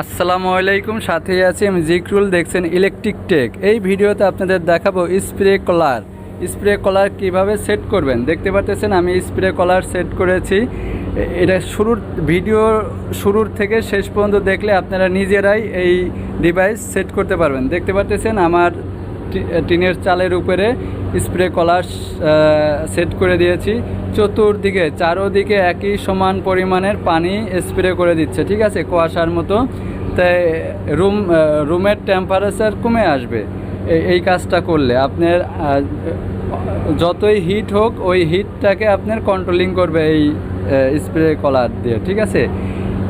আসসালামু আলাইকুম সাথে আছি আমি জিক্রুল, দেখছেন ইলেকট্রিক টেক এই ভিডিওতে আপনাদের দেখাবো স্প্রে কলার স্প্রে কলার কীভাবে সেট করবেন? দেখতে পাচ্ছেন, আমি স্প্রে কলার সেট করেছি। এটা শুরুর ভিডিও শুরুর থেকে শেষ পর্যন্ত দেখলে আপনারা নিজেরাই এই ডিভাইস সেট করতে পারবেন। দেখতে পাচ্ছেন, আমার টিনের চালের উপরে স্প্রে কলার সেট করে দিয়েছি। চতুর্দিকে, চারোদিকে একই সমান পরিমাণের পানি স্প্রে করে দিচ্ছে। ঠিক আছে, কুয়াশার মতো। তাই রুম রুমের টেম্পারেচার কমে আসবে। এই- কাজটা করলে আপনার যতই হিট হোক, ওই হিটটাকে আপনার কন্ট্রোলিং করবে এই স্প্রে কলার দিয়ে, ঠিক আছে?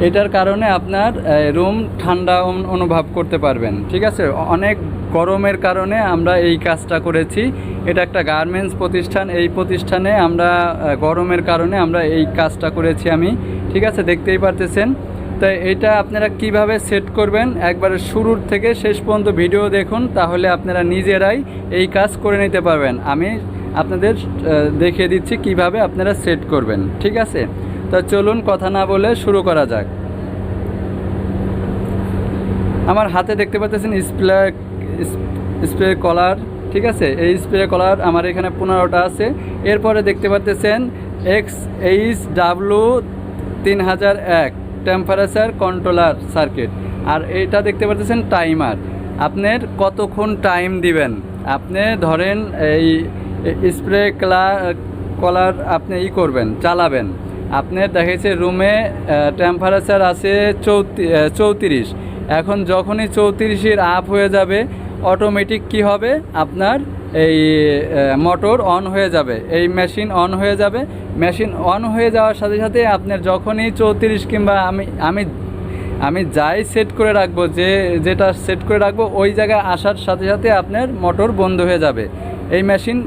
এটার কারণে আপনার রুম ঠান্ডা অনুভব করতে পারবেন, ঠিক আছে? অনেক গরমের কারণে আমরা এই কাজটা করেছি। এটা একটা গার্মেন্টস প্রতিষ্ঠান। এই প্রতিষ্ঠানে আমরা গরমের কারণে আমরা এই কাজটা করেছি আমি, ঠিক আছে? দেখতেই পারতেছেন? তাই এটা আপনারা কীভাবে সেট করবেন? একবারে শুরুর থেকে শেষ পর্যন্ত ভিডিও দেখুন, তাহলে আপনারা নিজেরাই এই কাজ করে নিতে পারবেন। আমি আপনাদের দেখিয়ে দিচ্ছি কীভাবে আপনারা সেট করবেন, ঠিক আছে? তা চলুন কথা না বলে শুরু করা যাক। আমার হাতে দেখতে পাচ্ছেন স্প্রে স্প্রে কলার ঠিক আছে? এই স্প্রে কলার আমার এখানে পনেরোটা আছে। এরপরে দেখতে পাচ্ছেন এক্স এইচ ডাব্লু তিন হাজার এক। টেম্পারেচার কন্ট্রোলার সার্কিট আর এটা দেখতে পাচ্ছেন টাইমার আপনার কতক্ষণ টাইম দিবেন? আপনি ধরেন এই স্প্রে কলার আপনি ই করবেন, চালাবেন। আপনার দেখেছে রুমে টেম্পারেচার আছে চৌতি চৌত্রিশ। এখন যখনই চৌত্রিশের আপ হয়ে যাবে অটোমেটিক কি হবে? আপনার এই মোটর অন হয়ে যাবে। এই মেশিন অন হয়ে যাবে। মেশিন অন হয়ে যাওয়ার সাথে সাথে আপনার যখনই চৌত্রিশ কিংবা আমি আমি আমি যাই সেট করে রাখব, যে, যেটা সেট করে রাখব, ওই জায়গায় আসার সাথে সাথে আপনার মোটর বন্ধ হয়ে যাবে। এই মেশিন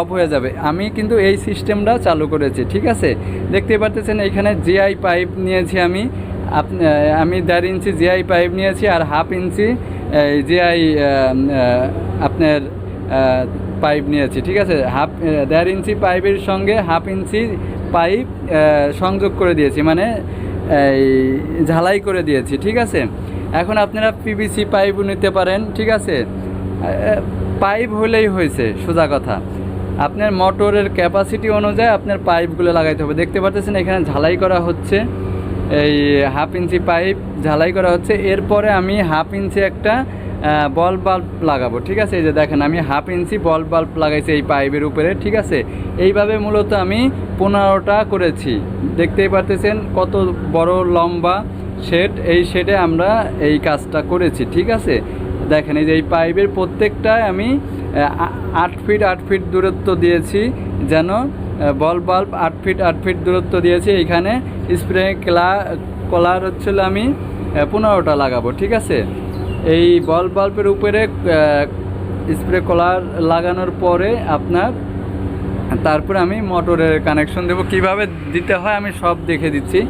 অফ হয়ে যাবে। আমি কিন্তু এই সিস্টেমটা চালু করেছি, ঠিক আছে? দেখতে পাচ্ছেন এখানে জিআই পাইপ নিয়েছি আমি। আমি দেড় ইঞ্চি জিআই পাইপ নিয়েছি আর হাফ ইঞ্চি জিআই আপনার পাইপ নিয়েছি, ঠিক আছে? হাফ দেড় ইঞ্চি পাইপের সঙ্গে হাফ ইঞ্চি পাইপ সংযোগ করে দিয়েছি মানে এই, ঝালাই করে দিয়েছি, ঠিক আছে? এখন আপনারা পিভিসি পাইপও নিতে পারেন, ঠিক আছে? পাইপ হলেই হয়েছে, সোজা কথা। আপনার মোটরের ক্যাপাসিটি অনুযায়ী আপনার পাইপগুলো লাগাইতে হবে। দেখতে পাচ্ছেন এখানে ঝালাই করা হচ্ছে। এই হাফ ইঞ্চি পাইপ ঝালাই করা হচ্ছে। এরপরে আমি হাফ ইঞ্চি একটা বল বাল্ব লাগাবো, ঠিক আছে? এই যে দেখেন, আমি হাফ ইঞ্চি বল বাল্ব লাগাইছি এই পাইপের উপরে, ঠিক আছে? এইভাবে মূলত আমি পনেরোটা করেছি। দেখতেই পারতেছেন কত বড় লম্বা শেড এই শেডে আমরা এই কাজটা করেছি, ঠিক আছে? দেখেন, এই যে এই পাইপের প্রত্যেকটায় আমি আট ফিট আট ফিট দূরত্ব দিয়েছি যেন বল বাল্ব আট ফিট আট ফিট দূরত্ব দিয়েছি। এইখানে স্প্রে ক্লা, কলার হচ্ছিল আমি পনেরোটা লাগাবো, ঠিক আছে? এই বল বাল্বের উপরে স্প্রে কলার লাগানোর পরে আপনার, তারপরে আমি মোটরের কানেকশন দেবো। কীভাবে দিতে হয় আমি সব দেখে দিচ্ছি।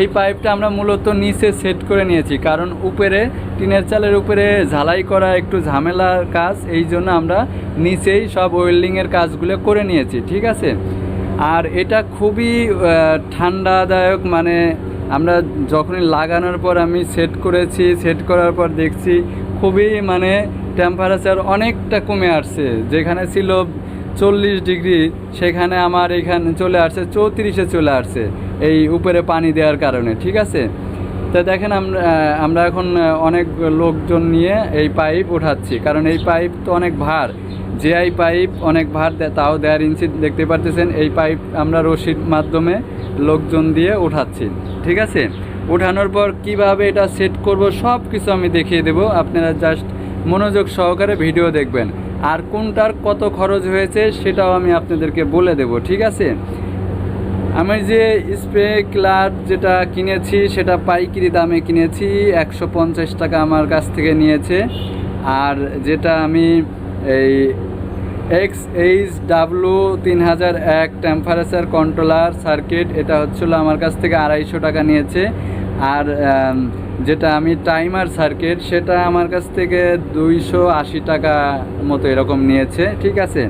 এই পাইপটা আমরা মূলত নিচে সেট করে নিয়েছি, কারণ উপরে, টিনের চালের উপরে ঝালাই করা একটু ঝামেলার কাজ, এই জন্য আমরা নিচেই সব ওয়েল্ডিংয়ের কাজগুলো করে নিয়েছি, ঠিক আছে? আর এটা খুবই ঠান্ডাদায়ক মানে আমরা যখনই লাগানোর পর আমি সেট করেছি সেট করার পর দেখছি খুবই মানে টেম্পারেচার অনেকটা কমে আসছে। যেখানে ছিল চল্লিশ ডিগ্রি, সেখানে আমার এখানে চলে আসছে, চৌত্রিশে চলে আসছে এই উপরে পানি দেওয়ার কারণে, ঠিক আছে? তা দেখেন আমরা আমরা এখন অনেক লোকজন নিয়ে এই পাইপ উঠাচ্ছি কারণ এই পাইপ তো অনেক ভার। জিআই পাইপ অনেক ভার দেয়, তাও দেড় ইঞ্চি দেখতে পারতেছেন। এই পাইপ আমরা রশির মাধ্যমে লোকজন দিয়ে উঠাচ্ছি। ঠিক আছে? উঠানোর পর কীভাবে এটা সেট করব সব কিছু আমি দেখিয়ে দেব। আপনারা জাস্ট মনোযোগ সহকারে ভিডিও দেখবেন। আর কোনটার কত খরচ হয়েছে সেটাও আমি আপনাদেরকে বলে দেব। ঠিক আছে? আমি যে স্প্রে ক্লার যেটা কিনেছি, সেটা পাইকারি দামে কিনেছি, একশো পঞ্চাশ টাকা আমার কাছ থেকে নিয়েছে। আর যেটা আমি এই এক্স এইচ ডাব্লু তিন হাজার এক টেম্পারেচার কন্ট্রোলার সার্কিট এটা হচ্ছিল আমার কাছ থেকে আড়াইশো টাকা নিয়েছে। আর যেটা আমি টাইমার সার্কিট সেটা আমার কাছ থেকে দুইশো আশি টাকা মতো এরকম নিয়েছে, ঠিক আছে?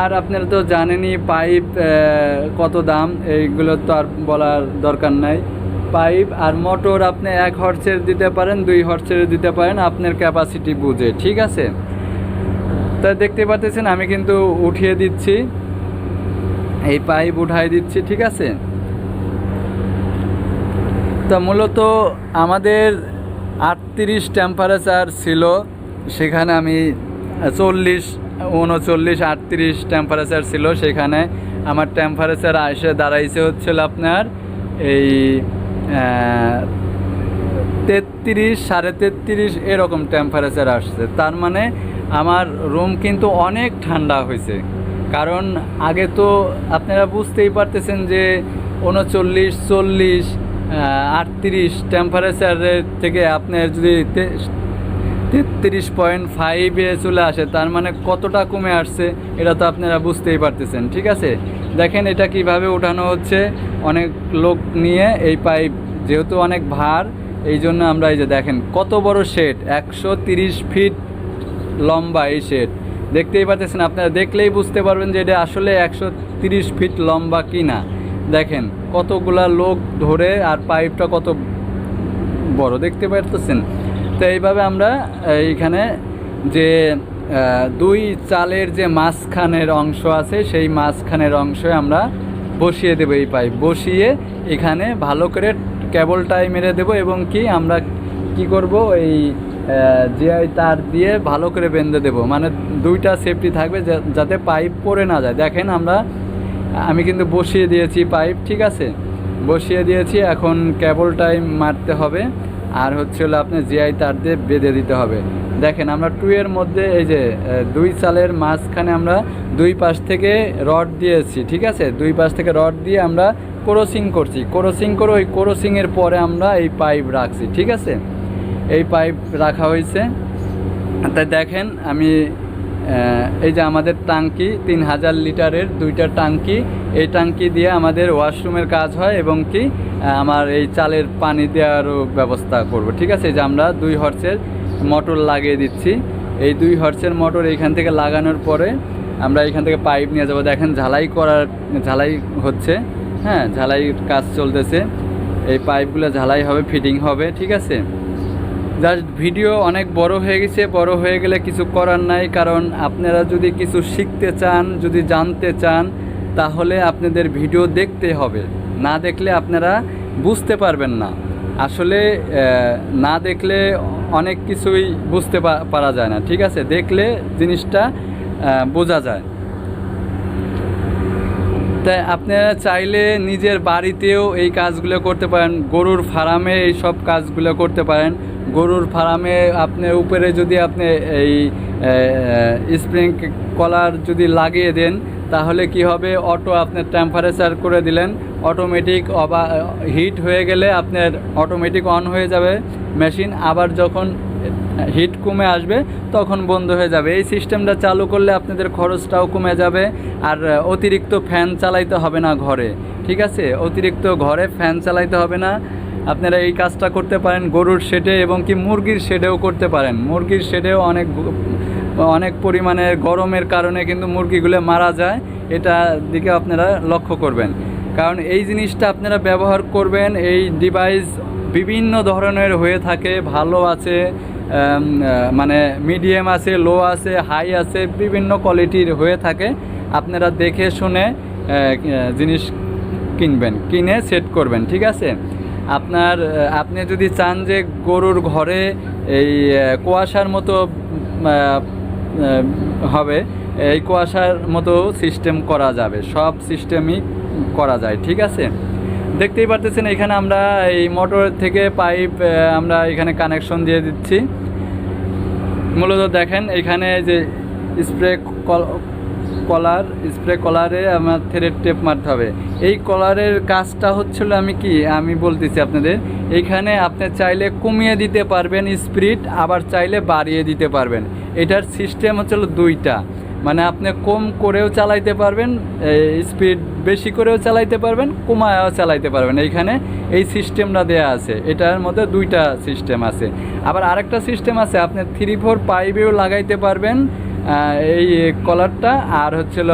আর আপনারা তো জানেনই পাইপ কত দাম, এইগুলো তো আর বলার দরকার নাই। পাইপ আর মোটর আপনি এক হর্সের দিতে পারেন, দুই হর্সের দিতে পারেন, আপনার ক্যাপাসিটি বুঝে, ঠিক আছে? তা দেখতে পাচ্ছেন, আমি কিন্তু উঠিয়ে দিচ্ছি। এই পাইপ উঠাই দিচ্ছি, ঠিক আছে? তা মূলত আমাদের আটত্রিশ টেম্পারেচার ছিল, সেখানে আমি চল্লিশ, উনচল্লিশ, আটত্রিশ টেম্পারেচার ছিল, সেখানে আমার টেম্পারেচার এসে দাঁড়াইছে হচ্ছিল আপনার এই তেত্রিশ, সাড়ে তেত্রিশ এরকম টেম্পারেচার আসছে। তার মানে আমার রুম কিন্তু অনেক ঠান্ডা হয়েছে। কারণ আগে তো আপনারা বুঝতেই পারতেছেন যে উনচল্লিশ, চল্লিশ আটত্রিশ টেম্পারেচারের থেকে আপনার যদি তেত্রিশ পয়েন্ট ফাইভে চলে আসে, তার মানে কতটা কমে আসছে, এটা তো আপনারা বুঝতেই পারতেছেন, ঠিক আছে? দেখেন এটা কীভাবে উঠানো হচ্ছে, অনেক লোক নিয়ে এই পাইপ যেহেতু অনেক ভার, এই জন্য আমরা এই যে দেখেন কত বড় শেড একশো ফিট লম্বা এই শেড। দেখতেই পাচ্ছেন, আপনারা দেখলেই বুঝতে পারবেন যে এটা আসলে একশো ফিট লম্বা কি না দেখেন, কতগুলা লোক ধরে আর পাইপটা কত বড়, দেখতে পারতেছেন? তো এইভাবে আমরা এইখানে যে দুই চালের যে মাঝখানের অংশ আছে, সেই মাঝখানের অংশে আমরা বসিয়ে দেবো এই পাইপ। বসিয়ে এখানে ভালো করে কেবলটাই মেরে দেবো এবং কি আমরা কি করব? এই জিআই তার দিয়ে ভালো করে বেঁধে দেবো। মানে দুইটা সেফটি থাকবে যাতে পাইপ পড়ে না যায়। দেখেন আমরা, আমি কিন্তু বসিয়ে দিয়েছি পাইপ, ঠিক আছে? বসিয়ে দিয়েছি, এখন কেবল টাইম মারতে হবে। আর হচ্ছে হলো আপনার জিআই তার দিয়ে বেঁধে দিতে হবে। দেখেন আমরা টু এর মধ্যে, এই যে দুই চালের মাঝখানে আমরা দুই পাশ থেকে রড দিয়েছি, ঠিক আছে? দুই পাশ থেকে রড দিয়ে আমরা ক্রসিং করছি। ক্রসিং করে ওই ক্রসিংয়ের পরে আমরা এই পাইপ রাখছি, ঠিক আছে? এই পাইপ রাখা হয়েছে। তাই দেখেন, আমি এই যে আমাদের টাঙ্কি তিন হাজার লিটারের দুইটা টাঙ্কি এই টাঙ্কি দিয়ে আমাদের ওয়াশরুমের কাজ হয় এবং কি আমার এই চালের পানি দেওয়ারও ব্যবস্থা করব। ঠিক আছে যে আমরা দুই হর্সের মোটর লাগিয়ে দিচ্ছি। এই দুই হর্সের মোটর এইখান থেকে লাগানোর পরে আমরা এইখান থেকে পাইপ নিয়ে যাব। দেখেন, ঝালাই করার, ঝালাই হচ্ছে হ্যাঁ ঝালাই কাজ চলতেছে। এই পাইপগুলো ঝালাই হবে, ফিটিং হবে, ঠিক আছে? জাস্ট ভিডিও অনেক বড় হয়ে গেছে, বড় হয়ে গেলে কিছু করার নাই, কারণ আপনারা যদি কিছু শিখতে চান, যদি জানতে চান, তাহলে আপনাদের ভিডিও দেখতে হবে। না দেখলে আপনারা বুঝতে পারবেন না। আসলে না দেখলে অনেক কিছুই বুঝতে পারা যায় না, ঠিক আছে? দেখলে জিনিসটা বোঝা যায়। তাই আপনারা চাইলে নিজের বাড়িতেও এই কাজগুলো করতে পারেন, গরুর ফার্মে এই সব কাজগুলো করতে পারেন। গরুর ফার্মে আপনি উপরে যদি আপনি এই স্প্রিং কলার যদি লাগিয়ে দেন, তাহলে কি হবে? অটো আপনার টেম্পারেচার করে দিলেন অটোমেটিক অবা হিট হয়ে গেলে আপনার অটোমেটিক অন হয়ে যাবে। মেশিন আবার যখন হিট কমে আসবে, তখন বন্ধ হয়ে যাবে। এই সিস্টেমটা চালু করলে আপনাদের খরচটাও কমে যাবে, আর অতিরিক্ত ফ্যান চালাইতে হবে না ঘরে। ঠিক আছে? অতিরিক্ত ঘরে ফ্যান চালাইতে হবে না। আপনারা এই কাজটা করতে পারেন, গরুর শেডে এবং কি মুরগির শেডেও করতে পারেন। মুরগির শেডেও অনেক অনেক পরিমাণে গরমের কারণে কিন্তু মুরগিগুলো মারা যায়, এটা দিকে আপনারা লক্ষ্য করবেন। কারণ এই জিনিসটা আপনারা ব্যবহার করবেন, এই ডিভাইস বিভিন্ন ধরনের হয়ে থাকে, ভালো আছে মানে মিডিয়াম আছে লো আছে হাই আছে, বিভিন্ন কোয়ালিটির হয়ে থাকে। আপনারা দেখে শুনে জিনিস কিনবেন, কিনে সেট করবেন, ঠিক আছে? আপনার আপনি যদি চান যে গরুর ঘরে এই কুয়াশার মতো হবে, এই কুয়াশার মতো সিস্টেম করা যাবে। সব সিস্টেমই করা যায়, ঠিক আছে? দেখতেই পারতেছেন, এখানে আমরা এই মোটর থেকে পাইপ আমরা এখানে কানেকশন দিয়ে দিচ্ছি। মূলত দেখেন, এখানে যে স্প্রে কলার, স্প্রে কলারে আমার থ্রেড টেপ মারতে হবে। এই কলারের কাজটা হচ্ছিল আমি কি? আমি বলতেছি আপনাদের এইখানে আপনি চাইলে কমিয়ে দিতে পারবেন স্পিড আবার চাইলে বাড়িয়ে দিতে পারবেন। এটার সিস্টেম হচ্ছিল দুইটা। মানে আপনি কম করেও চালাইতে পারবেন স্পিড বেশি করেও চালাইতে পারবেন, কমায়ও চালাইতে পারবেন। এইখানে এই সিস্টেমটা দেয়া আছে। এটার মধ্যে দুইটা সিস্টেম আছে। আবার আরেকটা সিস্টেম আছে, আপনি থ্রি ফোর পাইপেও লাগাইতে পারবেন। এই কলারটা আর হচ্ছিল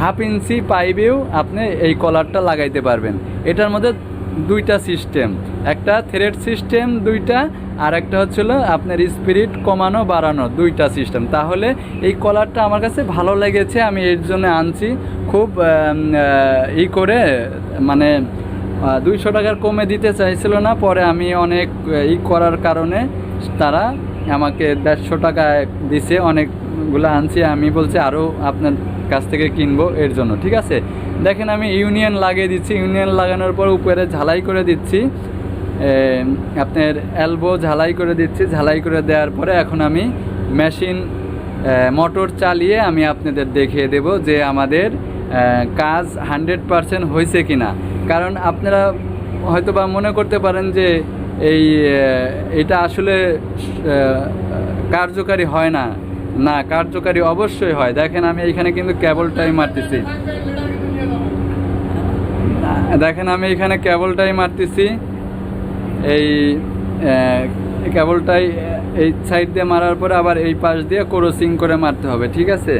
হাফ ইঞ্চি পাইপেও আপনি এই কলারটা লাগাইতে পারবেন। এটার মধ্যে দুইটা সিস্টেম, একটা থ্রেড সিস্টেম দুইটা, আর একটা হচ্ছিল আপনার স্পিরিট কমানো বাড়ানো দুইটা সিস্টেম। তাহলে এই কলারটা আমার কাছে ভালো লেগেছে, আমি এর জন্য আনছি। খুব ই করে মানে দুইশো টাকার কমে দিতে চাইছিল না, পরে আমি অনেক ই করার কারণে তারা আমাকে দেড়শো টাকা দিছে অনেকগুলো আনছি, আমি বলছি আরও আপনার কাছ থেকে কিনবো এর জন্য, ঠিক আছে? দেখেন আমি ইউনিয়ন লাগিয়ে দিচ্ছি, ইউনিয়ন লাগানোর পর উপরে ঝালাই করে দিচ্ছি আপনার এলবো ঝালাই করে দিচ্ছি, ঝালাই করে দেওয়ার পরে এখন আমি মেশিন মোটর চালিয়ে আমি আপনাদের দেখিয়ে দেব যে আমাদের কাজ হান্ড্রেড পারসেন্ট হয়েছে কি না কারণ আপনারা হয়তো বা মনে করতে পারেন যে এই এটা আসলে কার্যকারী হয় না। না, কার্যকারী অবশ্যই হয়। দেখেন আমি এখানে কিন্তু কেবলটাই মারতেছি। দেখেন আমি এখানে কেবলটাই মারতেছি। এই কেবলটাই এই সাইড দিয়ে মারার পরে আবার এই পাশ দিয়ে ক্রসিং করে মারতে হবে, ঠিক আছে?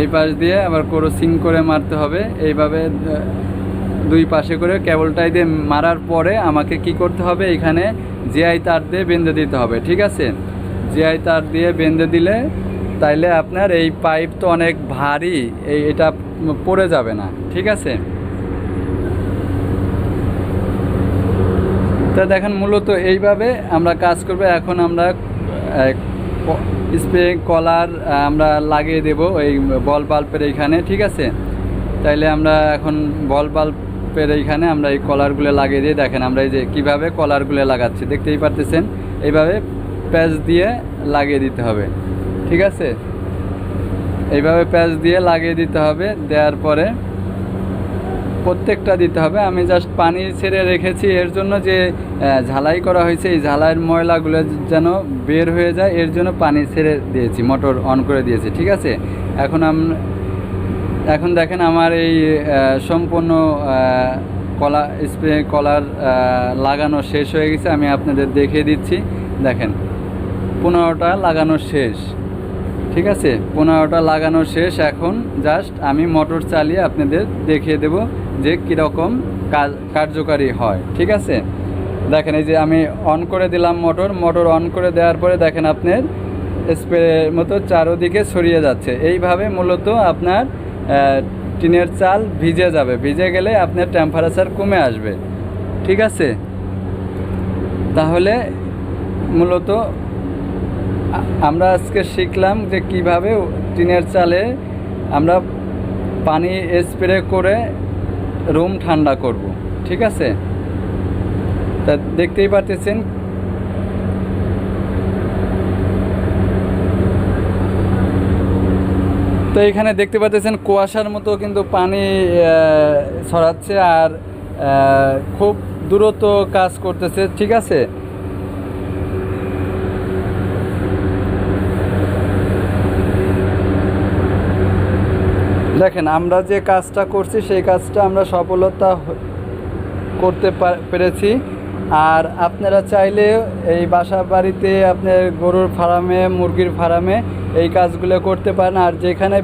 এই পাশ দিয়ে আবার ক্রসিং করে মারতে হবে। এইভাবে দুই পাশে করে কেবলটাই দিয়ে মারার পরে আমাকে কি করতে হবে? এখানে জিআই তার দিয়ে বেঁধে দিতে হবে, ঠিক আছে? জিআই তার দিয়ে বেঁধে দিলে, তাইলে আপনার এই পাইপ তো অনেক ভারী, এই এটা পড়ে যাবে না, ঠিক আছে? তা দেখেন, মূলত এইভাবে আমরা কাজ করব। এখন আমরা স্প্রে কলার আমরা লাগিয়ে দেব এই বল বাল্বের এইখানে, ঠিক আছে? তাইলে আমরা এখন বল বাল্বের এইখানে আমরা এই কলারগুলো লাগিয়ে দিয়ে দেখেন, আমরা এই যে কীভাবে কলারগুলো লাগাচ্ছি, দেখতেই পারতেছেন? এইভাবে প্যাচ দিয়ে লাগিয়ে দিতে হবে, ঠিক আছে? এইভাবে প্যাচ দিয়ে লাগিয়ে দিতে হবে, দেওয়ার পরে প্রত্যেকটা দিতে হবে। আমি জাস্ট পানি ছেড়ে রেখেছি, এর জন্য যে ঝালাই করা হয়েছে, এই ঝালাইয়ের ময়লাগুলো যেন বের হয়ে যায়, এর জন্য পানি ছেড়ে দিয়েছি, মোটর অন করে দিয়েছি, ঠিক আছে? এখন আম, এখন দেখেন আমার এই সম্পূর্ণ কলা, স্প্রে, কলার লাগানো শেষ হয়ে গেছে, আমি আপনাদের দেখিয়ে দিচ্ছি। দেখেন পনেরোটা লাগানো শেষ। ঠিক আছে? পনেরোটা লাগানো শেষ, এখন জাস্ট আমি মোটর চালিয়ে আপনাদের দেখিয়ে দেব যে কীরকম কার্যকারী হয়। ঠিক আছে? দেখেন, এই যে আমি অন করে দিলাম মোটর মোটর অন করে দেওয়ার পরে দেখেন আপনার স্প্রের মতো চারোদিকে ছড়িয়ে যাচ্ছে। এইভাবে মূলত আপনার টিনের চাল ভিজে যাবে। ভিজে গেলে আপনার টেম্পারেচার কমে আসবে। ঠিক আছে? তাহলে মূলত আমরা আজকে শিখলাম যে কীভাবে টিনের চালে আমরা পানি স্প্রে করে রুম ঠান্ডা করব, ঠিক আছে? তা দেখতেই পারতেছেন? তো এখানে দেখতে পাচ্ছেন কুয়াশার মতো কিন্তু পানি ছড়াচ্ছে আর খুব দ্রুত কাজ করতেছে, ঠিক আছে? দেখেন, আমরা যে কাজটা করছি, সেই কাজটা আমরা সফলতা করতে পেরেছি। আর আপনারা চাইলে এই বাসা বাড়িতে আপনার গরুর ফার্মে, মুরগির ফার্মে এই কাজগুলো করতে পারেন। আর যেখানে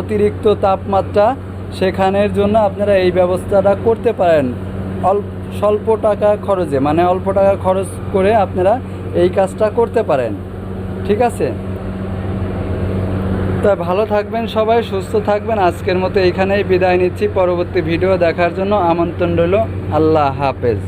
অতিরিক্ত তাপমাত্রা, সেখানের জন্য আপনারা এই ব্যবস্থাটা করতে পারেন। অল্প স্বল্প টাকা খরচে মানে অল্প টাকা খরচ করে আপনারা এই কাজটা করতে পারেন। ঠিক আছে? তা ভালো থাকবেন, সবাই সুস্থ থাকবেন। আজকের মতো এখানেই বিদায় নিচ্ছি। পরবর্তী ভিডিও দেখার জন্য আমন্ত্রণ রইল। আল্লাহ হাফেজ।